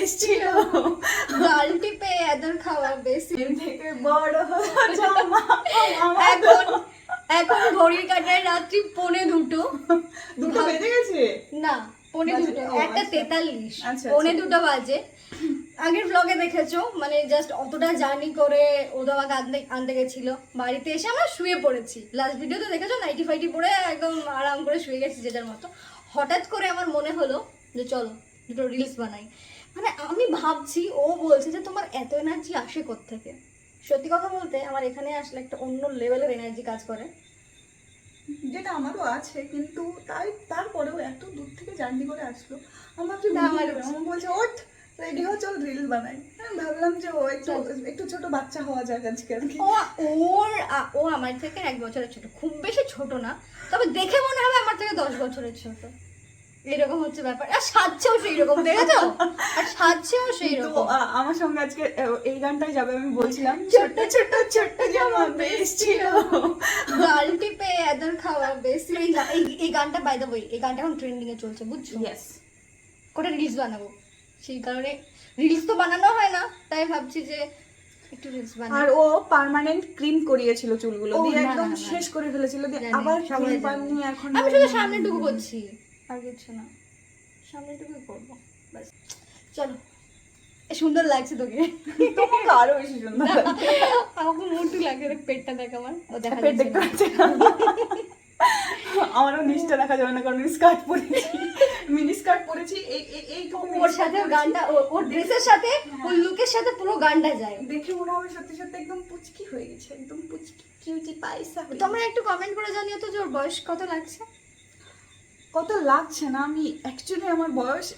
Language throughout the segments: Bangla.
বেশ ছিল। গালটি পেয়ে এদের খাওয়া বেশি। থেকে বড় এখন এখন ঘড়ির কাটায় রাত্রি পৌনে দুটো। দুটো বেজে গেছে? না পৌনে দুটো। একটা আচ্ছা। তেতাল্লিশ। আচ্ছা, পৌনে আচ্ছা। দুটো বাজে। আগের ব্লগে দেখেছ? মানে জাস্ট অতটা জার্নি করে ওদা আমাকে আনতে আনতে গেছিল। বাড়িতে এসে আমরা শুয়ে পড়েছি। লাস্ট ভিডিওতে দেখেছ? নাইটি ফাইটি পরে একদম আরাম করে শুয়ে গেছি যে যার মতো। হঠাৎ করে আমার মনে হলো যে চলো দুটো রিলস বানাই। মানে আমি ভাবছি ও বলছে যে তোমার এত এনার্জি আসে থেকে সত্যি কথা বলতে আমার এখানে আসলে একটা অন্য লেভেলের এনার্জি কাজ করে। যেটা আমারও আছে কিন্তু তাই তারপরেও এত দূর থেকে জার্নি করে আসলো। আমার আমার বলছে ওঠ রেডি হো চল রিল বানাই। আমি ভাবলাম যে ও একটু একটু ছোট বাচ্চা হওয়া যাক আজকে আর কি। ও ওর ও আমার থেকে এক বছরের ছোট খুব বেশি ছোট না তবে দেখে মনে হবে আমার থেকে দশ বছরের ছোট। এরকম হচ্ছে ব্যাপার। আর সাজছেও সেই রকম দেখেছ? সাজছেও সেই রকম। আমার সঙ্গে আজকে এই গানটাই যাবে আমি বলছিলাম ছোট্ট ছোট্ট ছোট্ট জামা বেশ ছিল। গালটি পেয়ে এদের খাওয়া বেশি এই এই- গানটা বাই দ্য ওয়ে এই গানটা এখন ট্রেন্ডিং এ চলছে বুঝছ? ইয়েস কটা রিলস বানাবো? সেই কারণে রিলস তো বানানো হয় না তাই ভাবছি যে একটু রিলস বানাই। আর ও পার্মানেন্ট ক্রিম করিয়েছিল চুলগুলো দিয়ে একদম। শেষ করে ফেলেছিল দিয়ে আবার ক্রিম জানে। এখন আমি শুধু সামনেটুকু করছি। আর কিছু না। সামনেটুকুই করব। চলো। সুন্দর লাগছে তোকে। তোমাকে আরও বেশি সুন্দর আমাকে মোটু লাগে পেটটা দেখ আমার। দেখা পেট দেখতে। পাচ্ছে আমারও নিচটা দেখা যাবে না কারণ স্কার্ট পরেছি। মিনি স্কার্ট পরেছি। এই এই ওর সাথে গানটা ও- ওর ড্রেসের সাথে ওর লুকের সাথে পুরো গানটা যায়। দেখে মনে হবে সত্যি সত্যি একদম পুচকি হয়ে গেছে একদম পুচকি কিউটি পাইসা তোমরা একটু কমেন্ট করে জানিও তো যে ওর বয়স কত লাগছে? কত লাগছে না? আমি অ্যাকচুয়ালি আমার বয়স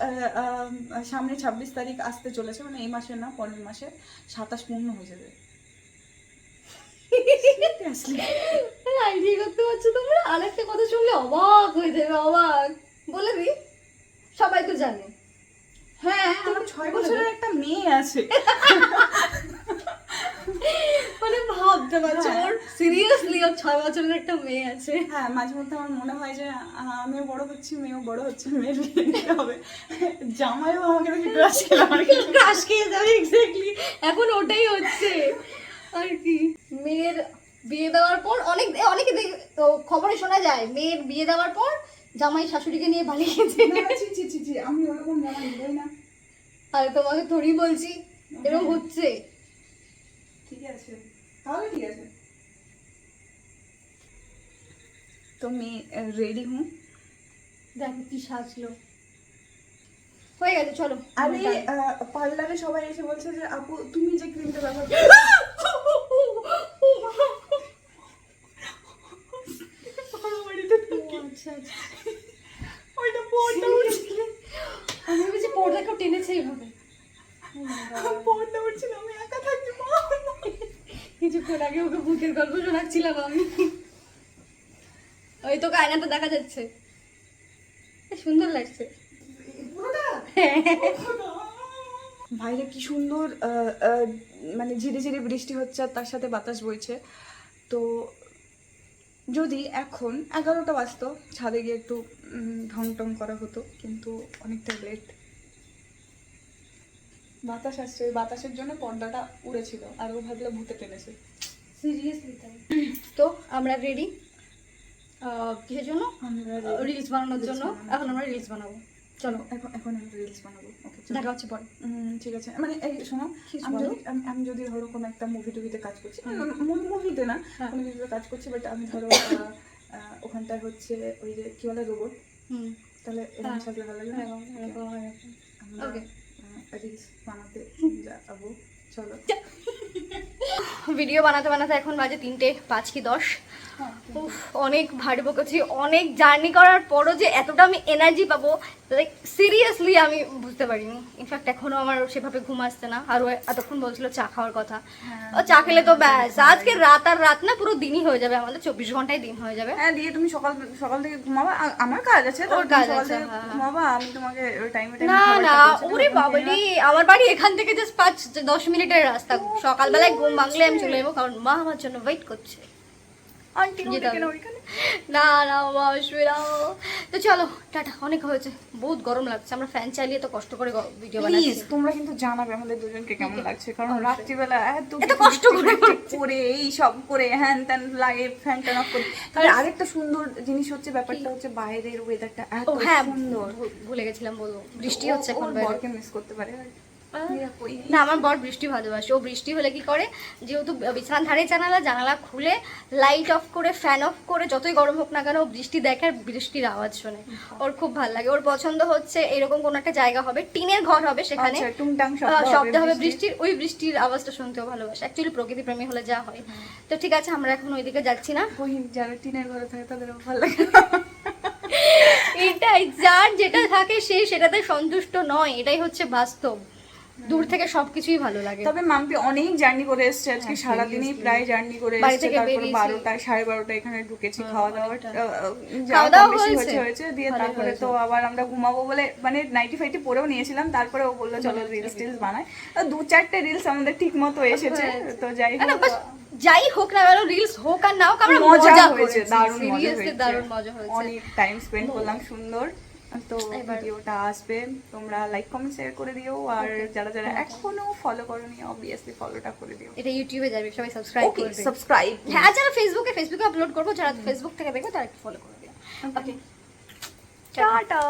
সামনে ছাব্বিশ তারিখ আসতে চলেছে মানে এই মাসে না পরের মাসে সাতাশ পূর্ণ হয়ে যাবে? আইডিয়া করতে পারছ তোমরা? আরেকটা কথা শুনলে অবাক হয়ে যাবে অবাক। বলে দি সবাই তো জানে। হ্যাঁ আমার ছয় বছরের একটা মেয়ে আছে। ভাবতে পারছ। ওর সিরিয়াসলি ওর ছয় বছরের একটা মেয়ে আছে। হ্যাঁ মাঝে মধ্যে আমার মনে হয় যে আমিও বড় হচ্ছি মেয়েও বড় হচ্ছে মেয়ের বিয়ে হবে। জামাইও আমাকে দেখে ক্রাশ খেলে আমার ক্রাশ খেয়ে যাবে এক্স্যাক্টলি এখন ওটাই হচ্ছে। আর কি। মেয়ের বিয়ে দেওয়ার পর অনেক অনেকে খবরে শোনা যায় মেয়ের বিয়ে দেওয়ার পর জামাই শাশুড়িকে নিয়ে পালিয়ে গেছে। না, ছি, ছি, ছি, ছি, আমি ওরকম জামা নিবই না। আর তোমাকে থোড়ি বলছি এরকম হচ্ছে। ঠিক আছে। তাহলে ঠিক আছে। তো মেয়ে রেডি হুম? দেখো কি সাজলো। হয়ে গেছে চলো। আরে পার্লারে সবাই এসে বলছে যে আপু তুমি যে ক্রিমটা ব্যবহার করো আচ্ছা আচ্ছা। ওইটা পর্দা আমি ভেবেছি পর্দা কেউ টেনেছে এইভাবে পর্দা উঠছিল আমি একা থাকি মা কিছুক্ষণ আগে ওকে ভূতের গল্প শোনাচ্ছিলাম আমি। ওই তোকে আয়নাটা দেখা যাচ্ছে। সুন্দর লাগছে। বাইরে কি সুন্দর মানে ঝিরে ঝিরে বৃষ্টি হচ্ছে আর তার সাথে বাতাস বইছে। তো যদি এখন এগারোটা বাজতো, ছাদে গিয়ে একটু ঢং টং করা হতো, কিন্তু অনেকটা লেট বাতাস আসছে ওই বাতাসের জন্য পর্দাটা উড়েছিল আর ও ভাবলে ভূতে টেনেছে। সিরিয়াসলি তাই? তো আমরা রেডি কিসের জন্য? রিলস বানানোর জন্য। এখন আমরা রিলস বানাবো। চলো। এখন এখন আমরা রিলস বানাবো। ওকে দেখা হচ্ছে পরে। ঠিক আছে। মানে এই শোনো আমি যদি আমি- যদি ধরো কোনো একটা মুভি টুভিতে কাজ করছি মুভিতে না হ্যাঁ। কোনো কিছুতে কাজ করছি বাট আমি ধরো ওখানটায় হচ্ছে ওই যে কি বলে রোবট তাহলে এরকম হ্যাঁ। সাজলে ভালো লাগে না? এরকম, এরকম, এরকম। আমরা Okay. রিলস বানাতে যাব চলো। ভিডিও বানাতে বানাতে এখন বাজে তিনটে পাঁচ কি দশ? উফ অনেক ভারী বকেছি অনেক জার্নি করার পরও যে এতটা আমি এনার্জি পাবো লাইক সিরিয়াসলি আমি বুঝতে পারিনি। ইনফ্যাক্ট এখনও আমার সেভাবে ঘুম আসছে না। আর এতক্ষণ বলছিল চা খাওয়ার কথা। হ্যাঁ। ও চা খেলে তো ব্যাস। আজকে রাত আর রাত না পুরো দিনই হয়ে যাবে আমাদের। চব্বিশ ঘন্টায় দিন হয়ে যাবে। হ্যাঁ দিয়ে তুমি সকাল সকাল থেকে ঘুমাবা। আমার কাজ আছে তোর কাজ আছে, হ্যাঁ। ঘুমাবা আমি তোমাকে ওই টাইমে না না ওরে বাবারি আমার বাড়ি এখান থেকে জাস্ট পাঁচ দশ মিনিটের রাস্তা। সকালবেলায় ঘুম ভাঙলে আমি চলে যাব কারণ মা আমার জন্য ওয়েট করছে। আন্টি না না না বাবা আসবে না। তো চলো টাটা অনেক হয়েছে। বহুত গরম লাগছে আমরা ফ্যান চালিয়ে তো কষ্ট করে ভিডিও বানাচ্ছি। তোমরা কিন্তু জানাবে আমাদের দুজনকে কেমন লাগছে কারণ রাত্রিবেলা এত এত কষ্ট করে করে এই সব করে হ্যান ত্যান লাগে ফ্যান ট্যান অফ করে। তবে আরেকটা সুন্দর জিনিস হচ্ছে ব্যাপারটা হচ্ছে বাইরের ওয়েদারটা এত হ্যাঁ সুন্দর। ভুলে গেছিলাম বলব। বৃষ্টি হচ্ছে এখন বাইরে মিস করতে পারে? না আমার বর বৃষ্টি ভালোবাসে। ও বৃষ্টি হলে কি করে? যেহেতু বিছানার ধারে জানালা জানালা খুলে লাইট অফ করে ফ্যান অফ করে যতই গরম হোক না কেন ও বৃষ্টি দেখে আর বৃষ্টির আওয়াজ শোনে। ওর খুব ভালো লাগে। ওর পছন্দ হচ্ছে এরকম কোনো একটা জায়গা হবে টিনের ঘর হবে সেখানে। আচ্ছা, শব্দ হবে বৃষ্টির। বৃষ্টির। ওই বৃষ্টির আওয়াজটা শুনতেও ভালোবাসে। অ্যাকচুয়ালি প্রকৃতি প্রেমী হলে যা হয়। তো ঠিক আছে আমরা এখন ওইদিকে যাচ্ছি না। যারা টিনের ঘরে থাকে তাদের ভালো লাগে। এটাই যার যেটা থাকে সে সেটাতে সন্তুষ্ট নয়। এটাই হচ্ছে বাস্তব। দূর থেকে সবকিছুই ভালো লাগে। তবে মাম্পি অনেক জার্নি করে এসেছে আজকে হ্যাঁ, সারাদিনই প্রায় জার্নি করে এসেছে থেকে বারোটায় সাড়ে বারোটা এখানে ঢুকেছি খাওয়া দাওয়া খাওয়া দাওয়া হয়েছে? হয়েছে। দিয়ে তারপরে তো আবার আমরা ঘুমাবো বলে মানে নাইটি ফাইটি পরেও নিয়েছিলাম তারপরে ও বলল চলো রিলস টিলস বানাই। আর দু চারটে রিলস আমাদের ঠিক মতো এসেছে তো যাই হোক। যাই হোক না কেন রিলস হোক আর না হোক আমরা মজা হয়েছে দারুণ মজা হয়েছে। দারুণ মজা হয়েছে। অনেক টাইম স্পেন্ড করলাম সুন্দর। তো ভিডিওটা আসবে। তোমরা লাইক কমেন্ট শেয়ার করে দিও। আর যারা যারা এখনও ফলো করোনি অবভিয়াসলি ফলোটা করে দিও। এটা ইউটিউবে যাবে সবাই সাবস্ক্রাইব করবে। সাবস্ক্রাইব হ্যাঁ যারা ফেসবুকে ফেসবুকে আপলোড করব যারা ফেসবুক থেকে দেখবে তারা ফলো করে দিও। ওকে টাটা